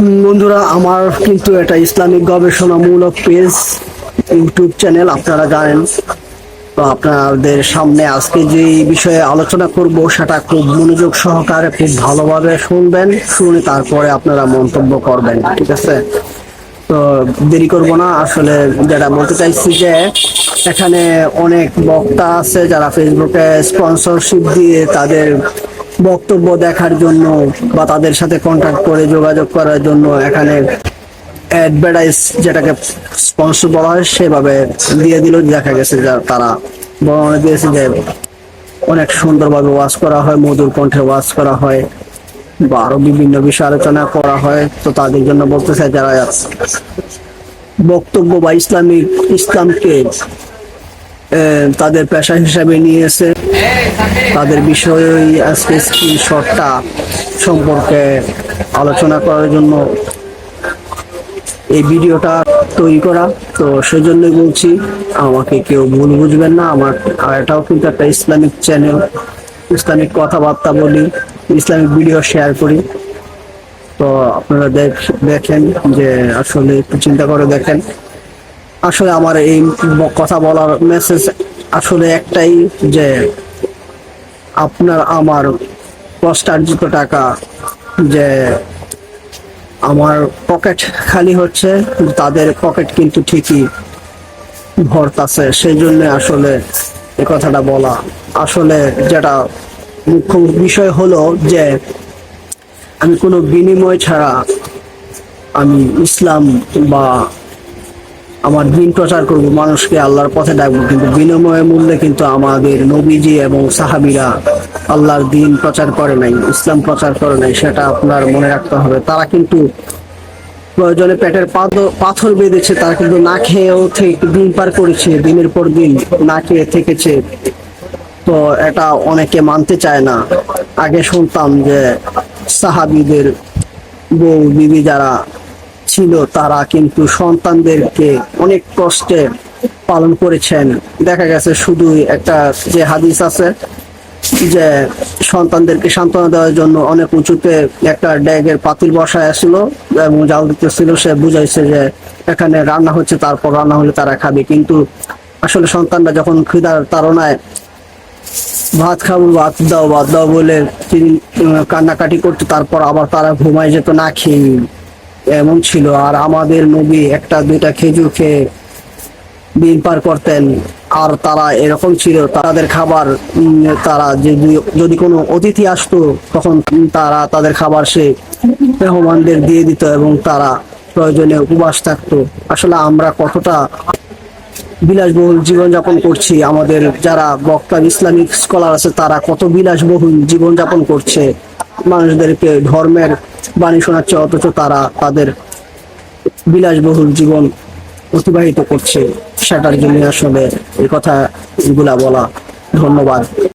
বন্ধুরা, আমার কিন্তু এটা ইসলামিক গবেষণামূলক পেজ, ইউটিউব চ্যানেল আপনারা জানেন। তো আপনাদের সামনে আজকে যে বিষয়ে আলোচনা করব, সেটা খুব মনোযোগ সহকারে, খুব ভালোভাবে শুনবেন, শুনে তারপরে আপনারা মন্তব্য করবেন, ঠিক আছে? তো দেরি করব না, আসলে যেটা বলতে চাইছি যে, এখানে অনেক বক্তা আছে যারা ফেসবুকে স্পন্সরশিপ দিয়ে তাদের বক্তব্য দেখার জন্য বা তাদের সাথে কন্ট্যাক্ট করে যোগাযোগ করার জন্য এখানে অ্যাডভার্টাইজ যেটাকে স্পন্সর বলা হয়, সেভাবে দিয়ে দিল, দেখা গেছে যে তারা বর্ণনা দিয়েছে যে অনেক সুন্দরভাবে ওয়াজ করা হয়, মধুর কণ্ঠে ওয়াজ করা হয় বা আরও বিভিন্ন বিষয় আলোচনা করা হয়। তো তাদের জন্য বলতে চাই, যারা বক্তব্য বা ইসলামিক, ইসলামকে তাদের পেশা হিসাবে নিয়েছে। তাদের বিষয়ে আজকে স্ক্রিনশটটা সম্পর্কে আলোচনা করার জন্য এই ভিডিওটা তৈরি করা। তো সেজন্যই বলছি, আমাকে কেউ ভুল বুঝবেন না। আমার এটাও কিন্তু একটা ইসলামিক চ্যানেল ইসলামিক কথাবার্তা বলি, ইসলামিক ভিডিও শেয়ার করি। তো আপনারা দেখ- দেখেন যে আসলে একটু চিন্তা করে দেখেন। আসলে আমার এই কথা বলার মেসেজ আসলে একটাই যে আপনার আমার কষ্টার্জিত টাকা যে আমার পকেট খালি হচ্ছে, তাদের পকেট কিন্তু ঠিকই ভরতাছে। সেই জন্য আসলে এ কথাটা বলা। আসলে যেটা মুখ্য বিষয় হলো যে আমি কোনো বিনিময় ছাড়া আমি ইসলাম বা আমার দিন প্রচার করব, মানুষকে আল্লাহর পথে ডাকবো, কিন্তু বিনিময় মূল্যে কিন্তু আমাদের নবীজি এবং সাহাবিরা আল্লাহর দিন প্রচার করে নাই, ইসলাম প্রচার করে নাই, সেটা আপনার মনে রাখতে হবে। তারা কিন্তু প্রয়োজনে পেটের পাথর বেঁধেছে, তারা কিন্তু না খেয়েও থেকে, দিন পার করেছে, দিনের পর দিন না খেয়ে থেকেছে। তো এটা অনেকে মানতে চায় না। আগে শুনতাম যে সাহাবিদের বউ, বিবি যারা ছিল, তারা কিন্তু সন্তানদেরকে অনেক কষ্টে পালন করেছেন। দেখা গেছে শুধু একটা যে হাদিস আছে যে সন্তানদেরকে সান্ত্বনা দেওয়ার জন্য অনেক উঁচুতে একটা ড্যাগের পাতিল বসায় আসলো এবং জাল দিতেছিল। সে বুঝাইছে যে এখানে রান্না হচ্ছে, তারপর রান্না হলে তারা খাবে। কিন্তু আসলে সন্তানরা যখন খিদার তাড়নায় ভাত খাব, ভাত দাও ভাত দাও বলে তিনি কান্নাকাটি করতো, তারপর আবার তারা ঘুমায় যেত না খেয়ে। এমন ছিল। আর আমাদের নবী একটা, দুইটা খেজুর খেয়ে দিন পার করতেন। আর তারা এরকম ছিল, তাদের খাবার তারা যদি কোনো অতিথি আসতো, তখন তারা তাদের খাবার সে মেহমানদের দিয়ে দিত এবং তারা প্রয়োজনে উপবাস থাকতো। আসলে আমরা কতটা বিলাসবহুল জীবনযাপন করছি, আমাদের যারা বক্তা ইসলামিক স্কলার আছে, তারা কত বিলাসবহুল জীবনযাপন করছে। মানুষদেরকে ধর্মের বাণী শোনাচ্ছে, অথচ তারা তাদের বিলাসবহুল জীবন অতিবাহিত করছে। সেটার জন্য আসলে এই কথা এগুলা বলা ধন্যবাদ।